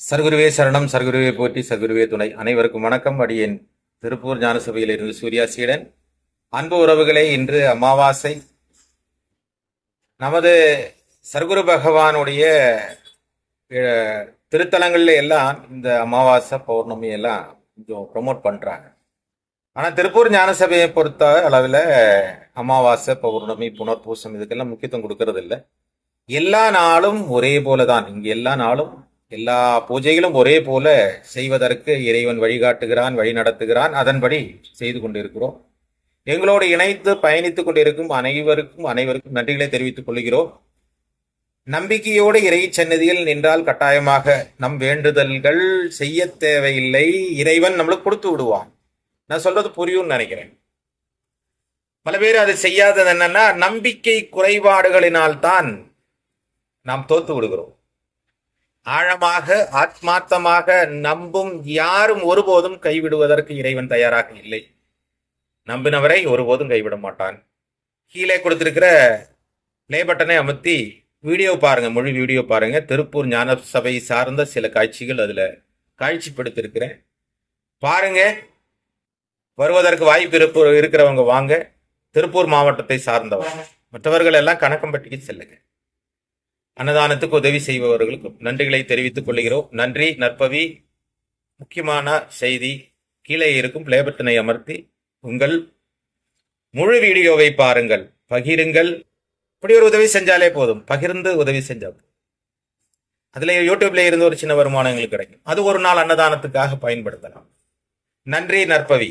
சர்க்குருவே சரணம் சர்க்குருவே போற்றி சர்க்குருவே துணை. அனைவருக்கும் வணக்கம். அடியேன் திருப்பூர் ஞானசபையில் இருந்து சூர்யா சீடன். அன்பு உறவுகளே இன்று அமாவாசை. நமது சர்க்குரு பகவானுடைய திருத்தலங்கள்ல எல்லாம் இந்த அமாவாசை பௌர்ணமி எல்லாம் கொஞ்சம் ப்ரொமோட் பண்றாங்க. ஆனா திருப்பூர் ஞானசபையை பொறுத்த அளவில் அமாவாசை பௌர்ணமி புனர்பூசம் இதுக்கெல்லாம் முக்கியத்துவம் கொடுக்கறது இல்லை எல்லா நாளும் ஒரே போல தான் இங்கே எல்லா நாளும் எல்லா பூஜைகளும் ஒரே போல செய்வதற்கு இறைவன் வழிகாட்டுகிறான் வழி நடத்துகிறான். அதன்படி செய்து கொண்டிருக்கிறோம். எங்களோடு இணைத்து பயணித்துக் கொண்டிருக்கும் அனைவருக்கும் அனைவருக்கும் நன்றிகளை தெரிவித்துக் கொள்கிறோம். நம்பிக்கையோடு இறை சன்னதியில் நின்றால் கட்டாயமாக நம் வேண்டுதல்கள் செய்ய தேவையில்லை. இறைவன் நம்மளுக்கு கொடுத்து விடுவான். நான் சொல்றது புரியும்னு நினைக்கிறேன். பல பேர் அது செய்யாதது என்னன்னா நம்பிக்கை குறைபாடுகளினால் தான் நாம் தோத்து விடுகிறோம். ஆழமாக ஆத்மார்த்தமாக நம்பும் யாரும் ஒருபோதும் கைவிடுவதற்கு இறைவன் தயாராக இல்லை. நம்பினவரை ஒருபோதும் கைவிட மாட்டான். கீழே கொடுத்திருக்கிற ப்ளே பட்டனை வீடியோ பாருங்க முழு வீடியோ பாருங்க. திருப்பூர் ஞான சபை சார்ந்த சில காட்சிகள் அதில் காட்சிப்படுத்திருக்கிறேன். பாருங்க வருவதற்கு வாய்ப்பு இருப்பு இருக்கிறவங்க வாங்க. திருப்பூர் மாவட்டத்தை சார்ந்தவங்க மற்றவர்கள் எல்லாம் கணக்கம்பட்டிக்கு செல்லுங்க. அன்னதானத்துக்கு உதவி செய்பவர்களுக்கும் நன்றிகளை தெரிவித்துக் கொள்கிறோம். நன்றி நற்பவி. முக்கியமான செய்தி கீழே இருக்கும் பிளே பட்டனை அமர்த்தி உங்கள் முழு வீடியோவை பாருங்கள் பகிருங்கள். இப்படி ஒரு உதவி செஞ்சாலே போதும். பகிர்ந்து உதவி செஞ்சா அதில் யூடியூப்ல இருந்து ஒரு சின்ன வருமானம் எங்களுக்கு கிடைக்கும். அது ஒரு நாள் அன்னதானத்துக்காக பயன்படுத்தலாம். நன்றி நற்பவி.